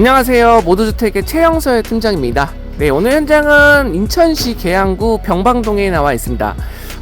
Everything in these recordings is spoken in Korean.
안녕하세요. 모두주택의 최영서의 팀장입니다. 네, 오늘 현장은 인천시 계양구 병방동에 나와 있습니다.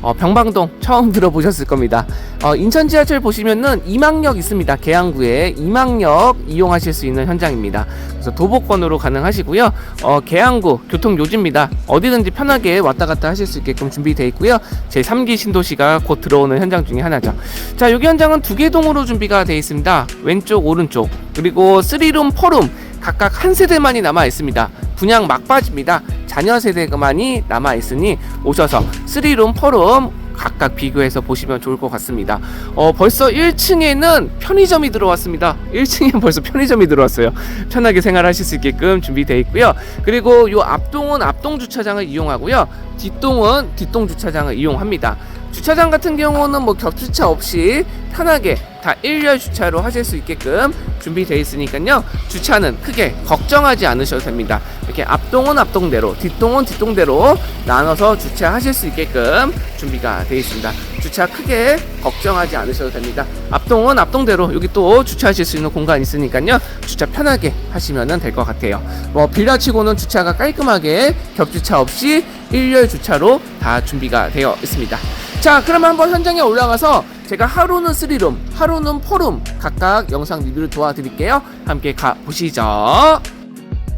어, 병방동 처음 들어보셨을 겁니다. 어, 인천 지하철 보시면은 이망역 있습니다. 계양구에 이망역 이용하실 수 있는 현장입니다. 그래서 도보권으로 가능하시고요. 어, 계양구 교통 요지입니다. 어디든지 편하게 왔다 갔다 하실 수 있게끔 준비되어 있고요. 제 3기 신도시가 곧 들어오는 현장 중에 하나죠. 자, 여기 현장은 두 개 동으로 준비가 되어 있습니다. 왼쪽, 오른쪽. 그리고 3룸, 4룸 각각 한 세대만이 남아 있습니다. 분양 막바지입니다. 자녀 세대만이 남아 있으니 오셔서 3룸, 4룸 각각 비교해서 보시면 좋을 것 같습니다. 어, 벌써 1층에는 편의점이 들어왔습니다. 1층에 벌써 편의점이 들어왔어요. 편하게 생활하실 수 있게끔 준비되어 있고요. 그리고 요 앞동은 앞동 주차장을 이용하고요. 뒷동은 뒷동 주차장을 이용합니다. 주차장 같은 경우는 뭐 겹주차 없이 편하게 다 일렬 주차로 하실 수 있게끔 준비되어 있으니까요. 주차는 크게 걱정하지 않으셔도 됩니다. 이렇게 앞동은 앞동대로, 뒷동은 뒷동대로 나눠서 주차하실 수 있게끔 준비가 되어 있습니다. 주차 크게 걱정하지 않으셔도 됩니다. 앞동은 앞동대로 여기 또 주차하실 수 있는 공간 있으니까요. 주차 편하게 하시면 될 것 같아요. 뭐 빌라치고는 주차가 깔끔하게 겹주차 없이 일렬 주차로 다 준비가 되어 있습니다. 자, 그러면 한번 현장에 올라가서 제가 하루는 3룸, 하루는 4룸 각각 영상 리뷰를 도와드릴게요. 함께 가보시죠.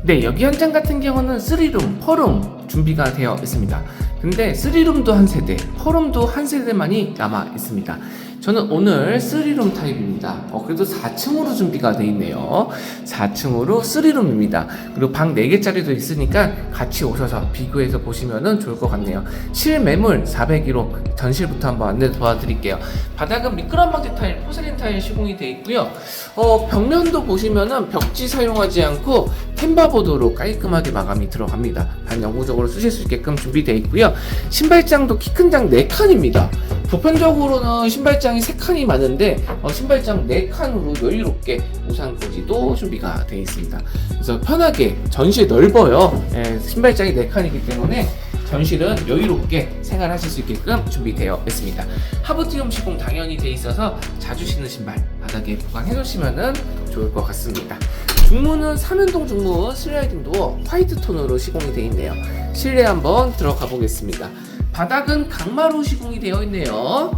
네, 여기 현장 같은 경우는 3룸, 4룸 준비가 되어 있습니다. 근데 3룸도 한 세대, 4룸도 한 세대만이 남아 있습니다. 저는 오늘 3룸 타입입니다. 어, 그래도 4층으로 준비가 되어 있네요. 4층으로 3룸입니다. 그리고 방 4개짜리도 있으니까 같이 오셔서 비교해서 보시면 좋을 것 같네요. 실매물 401호 전실부터 한번 안내 도와드릴게요. 바닥은 미끄럼 방지 타일, 포세린 타일 시공이 되어 있고요. 어, 벽면도 보시면은 벽지 사용하지 않고 템바보드로 깔끔하게 마감이 들어갑니다. 반 영구적으로 쓰실 수 있게끔 준비되어 있고요. 신발장도 키 큰 장 4칸입니다. 보편적으로는 신발장이 3칸이 많은데 어, 신발장 4칸으로 여유롭게 우산꽂이도 준비가 되어 있습니다. 그래서 편하게 전시에 넓어요. 예, 신발장이 4칸이기 때문에 전실은 여유롭게 생활하실 수 있게끔 준비되어 있습니다. 하부티움 시공 당연히 돼 있어서 자주 신는 신발 바닥에 보관해 놓으시면 좋을 것 같습니다. 중문은 3연동 중문 슬라이딩 도어 화이트 톤으로 시공이 되어 있네요. 실내 한번 들어가 보겠습니다. 바닥은 강마루 시공이 되어 있네요.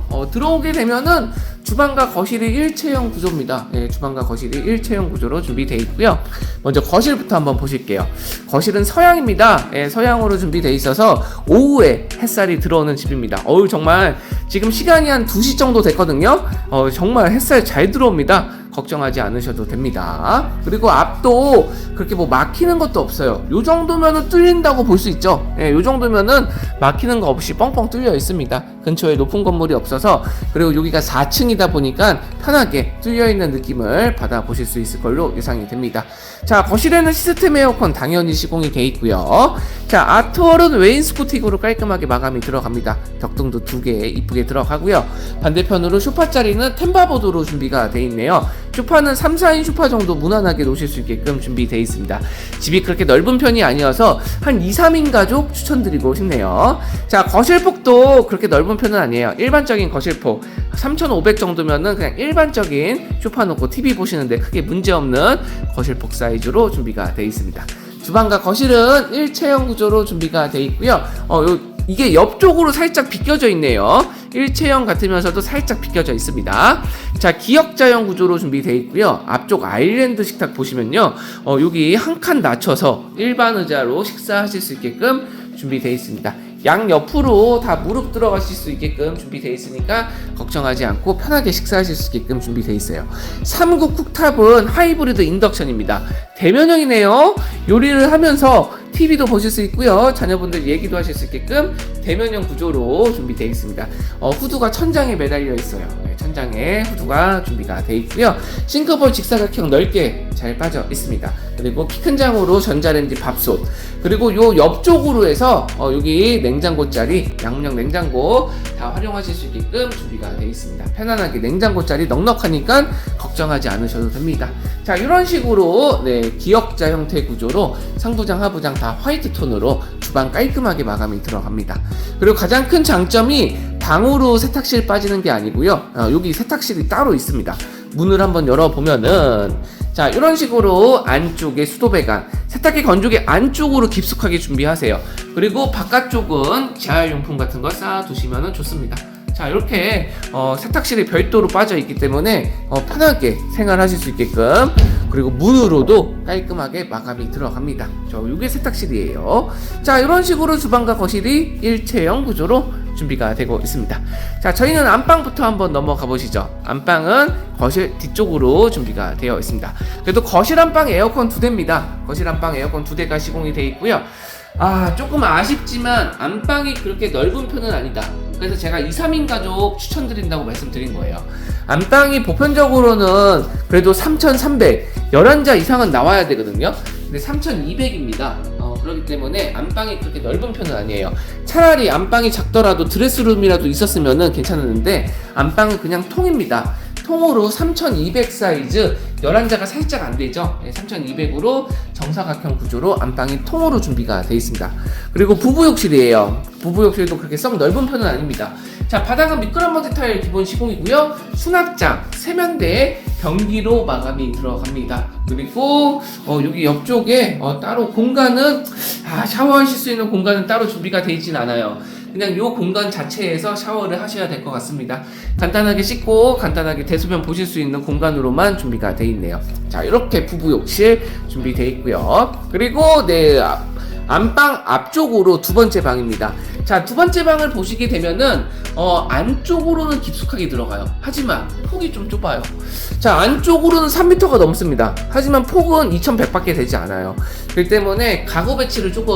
어, 들어오게 되면은 주방과 거실이 일체형 구조입니다. 예, 주방과 거실이 일체형 구조로 준비되어 있고요. 먼저 거실부터 한번 보실게요. 거실은 서양입니다. 예, 서양으로 준비되어 있어서 오후에 햇살이 들어오는 집입니다. 어우 정말 지금 시간이 한 2시 정도 됐거든요. 어, 정말 햇살 잘 들어옵니다. 걱정하지 않으셔도 됩니다. 그리고 앞도 그렇게 뭐 막히는 것도 없어요. 요 정도면은 뚫린다고 볼 수 있죠. 예, 요 정도면은 막히는 거 없이 뻥뻥 뚫려 있습니다. 근처에 높은 건물이 없어서 그리고 여기가 4층이다 보니까 편하게 뚫려 있는 느낌을 받아 보실 수 있을 걸로 예상이 됩니다. 자, 거실에는 시스템 에어컨 당연히 시공이 돼 있고요. 자, 아트월은 웨인스코틱으로 깔끔하게 마감이 들어갑니다. 벽등도 두 개 이쁘게 들어가고요. 반대편으로 쇼파 자리는 템바보드로 준비가 돼 있네요. 쇼파는 3, 4인 쇼파 정도 무난하게 놓으실 수 있게끔 준비되어 있습니다. 집이 그렇게 넓은 편이 아니어서 한 2, 3인 가족 추천드리고 싶네요. 자, 거실폭도 그렇게 넓은 편은 아니에요. 일반적인 거실폭 3,500 정도면은 그냥 일반적인 쇼파 놓고 TV 보시는데 크게 문제 없는 거실폭 사이즈로 준비가 되어 있습니다. 주방과 거실은 일체형 구조로 준비가 되어 있고요. 어, 요, 이게 옆쪽으로 살짝 비껴져 있네요. 일체형 같으면서도 살짝 비껴져 있습니다. 자, 기역자형 구조로 준비되어 있고요. 앞쪽 아일랜드 식탁 보시면요. 어, 여기 한 칸 낮춰서 일반 의자로 식사하실 수 있게끔 준비되어 있습니다. 양 옆으로 다 무릎 들어가실 수 있게끔 준비되어 있으니까 걱정하지 않고 편하게 식사하실 수 있게끔 준비되어 있어요. 3구 쿡탑은 하이브리드 인덕션입니다. 대면형이네요. 요리를 하면서 TV도 보실 수 있고요. 자녀분들 얘기도 하실 수 있게끔 대면형 구조로 준비되어 있습니다. 어, 후드가 천장에 매달려 있어요. 네, 천장에 후드가 준비가 되어 있고요. 싱크볼 직사각형 넓게 잘 빠져 있습니다. 그리고 키 큰 장으로 전자레인지 밥솥 그리고 요 옆쪽으로 해서 어, 여기 냉장고 자리 양문형 냉장고 다 활용하실 수 있게끔 준비가 되어 있습니다. 편안하게 냉장고 자리 넉넉하니까 걱정하지 않으셔도 됩니다. 자 이런 식으로 네 기역자 형태 구조로 상부장 하부장 다 화이트 톤으로 주방 깔끔하게 마감이 들어갑니다. 그리고 가장 큰 장점이 방으로 세탁실 빠지는 게 아니고요. 어, 여기 세탁실이 따로 있습니다. 문을 한번 열어보면은 자, 이런 식으로 안쪽에 수도 배관, 세탁기 건조기 안쪽으로 깊숙하게 준비하세요. 그리고 바깥쪽은 재활용품 같은 거 쌓아두시면 좋습니다. 자, 이렇게 어, 세탁실이 별도로 빠져 있기 때문에 어, 편하게 생활하실 수 있게끔 그리고 문으로도 깔끔하게 마감이 들어갑니다. 저 이게 세탁실이에요. 자, 이런 식으로 주방과 거실이 일체형 구조로 준비가 되고 있습니다. 자, 저희는 안방부터 한번 넘어가 보시죠. 안방은 거실 뒤쪽으로 준비가 되어 있습니다. 그래도 거실 안방 에어컨 두 대입니다. 거실 안방 에어컨 두 대가 시공이 되어 있고요. 아, 조금 아쉽지만 안방이 그렇게 넓은 편은 아니다. 그래서 제가 2, 3인 가족 추천드린다고 말씀드린 거예요. 안방이 보편적으로는 그래도 3,300, 11자 이상은 나와야 되거든요. 근데 3,200입니다. 어, 그렇기 때문에 안방이 그렇게 넓은 편은 아니에요. 차라리 안방이 작더라도 드레스룸이라도 있었으면 괜찮았는데 안방은 그냥 통입니다. 통으로 3200 사이즈 11자가 살짝 안 되죠. 3200으로 정사각형 구조로 안방이 통으로 준비가 되어 있습니다. 그리고 부부욕실이에요. 부부욕실도 그렇게 썩 넓은 편은 아닙니다. 자, 바닥은 미끄럼먼지 타일 기본 시공이고요. 수납장, 세면대에 변기로 마감이 들어갑니다. 그리고 어, 여기 옆쪽에 어, 따로 공간은 아, 샤워하실 수 있는 공간은 따로 준비가 되어 있진 않아요. 그냥 요 공간 자체에서 샤워를 하셔야 될 것 같습니다. 간단하게 씻고 간단하게 대소변 보실 수 있는 공간으로만 준비가 되어 있네요. 자, 이렇게 부부욕실 준비되어 있고요. 그리고 네 아, 안방 앞쪽으로 두 번째 방입니다. 자, 두 번째 방을 보시게 되면은 어, 안쪽으로는 깊숙하게 들어가요. 하지만 폭이 좀 좁아요. 자, 안쪽으로는 3m가 넘습니다. 하지만 폭은 2100밖에 되지 않아요. 그렇기 때문에 가구 배치를 조금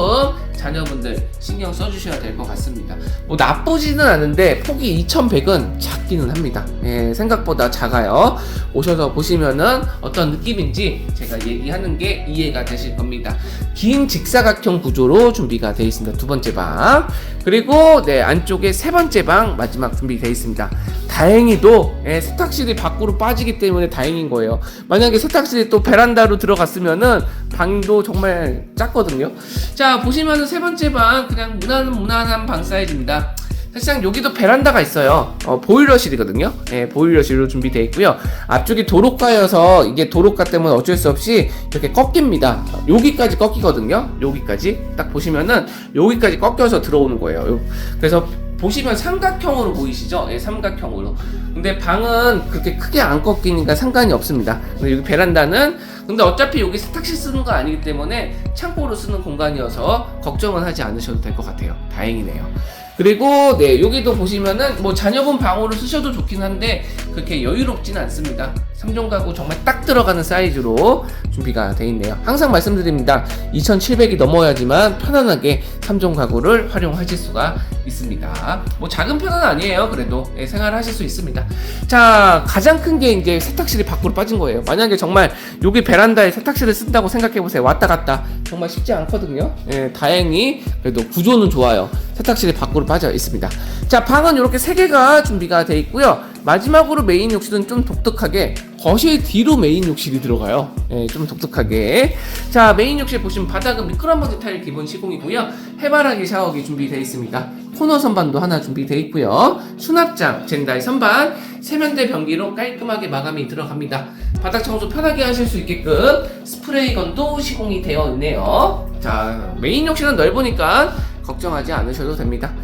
자녀분들 신경 써주셔야 될 것 같습니다. 뭐 나쁘지는 않은데 폭이 2100은 작기는 합니다. 예, 생각보다 작아요. 오셔서 보시면은 어떤 느낌인지 제가 얘기하는 게 이해가 되실 겁니다. 긴 직사각형 구조로 준비가 되어 있습니다. 두 번째 방. 그리고 네, 안쪽에 세 번째 방 마지막 준비되어 있습니다. 다행히도 예, 세탁실이 밖으로 빠지기 때문에 다행인 거예요. 만약에 세탁실이 또 베란다로 들어갔으면은 방도 정말 작거든요. 자 보시면은 세 번째 방 그냥 무난 무난한 방 사이즈입니다. 사실상 여기도 베란다가 있어요. 어, 보일러실이거든요. 예, 보일러실로 준비되어 있고요. 앞쪽이 도로가여서 이게 도로가 때문에 어쩔 수 없이 이렇게 꺾입니다. 여기까지 꺾이거든요. 여기까지 딱 보시면은 여기까지 꺾여서 들어오는 거예요. 요- 그래서 보시면 삼각형으로 보이시죠? 예, 삼각형으로. 근데 방은 그렇게 크게 안 꺾이니까 상관이 없습니다. 여기 베란다는 근데 어차피 여기 세탁실 쓰는 거 아니기 때문에 창고로 쓰는 공간이어서 걱정은 하지 않으셔도 될 것 같아요. 다행이네요. 그리고 네 여기도 보시면은 뭐 자녀분 방으로 쓰셔도 좋긴 한데 그렇게 여유롭지는 않습니다. 3종 가구 정말 딱 들어가는 사이즈로 준비가 돼 있네요. 항상 말씀드립니다. 2,700이 넘어야지만 편안하게 3종 가구를 활용하실 수가 있습니다. 뭐 작은 편은 아니에요. 그래도 예, 생활하실 수 있습니다. 자 가장 큰 게 이제 세탁실이 밖으로 빠진 거예요. 만약에 정말 여기 베란다에 세탁실을 쓴다고 생각해 보세요. 왔다 갔다 정말 쉽지 않거든요. 예, 다행히 그래도 구조는 좋아요. 세탁실이 밖으로 빠져 있습니다. 자 방은 이렇게 세 개가 준비가 돼 있고요. 마지막으로 메인 욕실은 좀 독특하게 거실 뒤로 메인 욕실이 들어가요. 예, 좀 독특하게. 자, 메인 욕실 보시면 바닥은 미끄럼먼지 타일 기본 시공이고요. 해바라기 샤워기 준비되어 있습니다. 코너 선반도 하나 준비되어 있고요. 수납장, 젠다이 선반, 세면대 변기로 깔끔하게 마감이 들어갑니다. 바닥 청소 편하게 하실 수 있게끔 스프레이건도 시공이 되어 있네요. 자, 메인 욕실은 넓으니까 걱정하지 않으셔도 됩니다.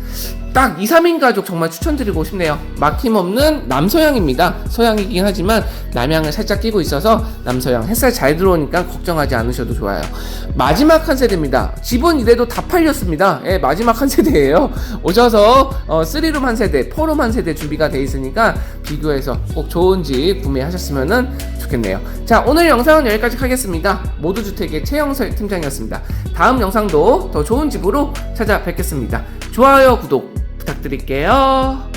딱 2, 3인 가족 정말 추천드리고 싶네요. 막힘없는 남서양입니다. 서양이긴 하지만 남양을 살짝 끼고 있어서 남서양 햇살 잘 들어오니까 걱정하지 않으셔도 좋아요. 마지막 한 세대입니다. 집은 이래도 다 팔렸습니다. 예, 마지막 한 세대예요. 오셔서 어, 3룸 한 세대, 4룸 한 세대 준비가 돼 있으니까 비교해서 꼭 좋은 집 구매하셨으면 좋겠네요. 자, 오늘 영상은 여기까지 하겠습니다. 모두주택의 최영설 팀장이었습니다. 다음 영상도 더 좋은 집으로 찾아뵙겠습니다. 좋아요, 구독 부탁드릴게요.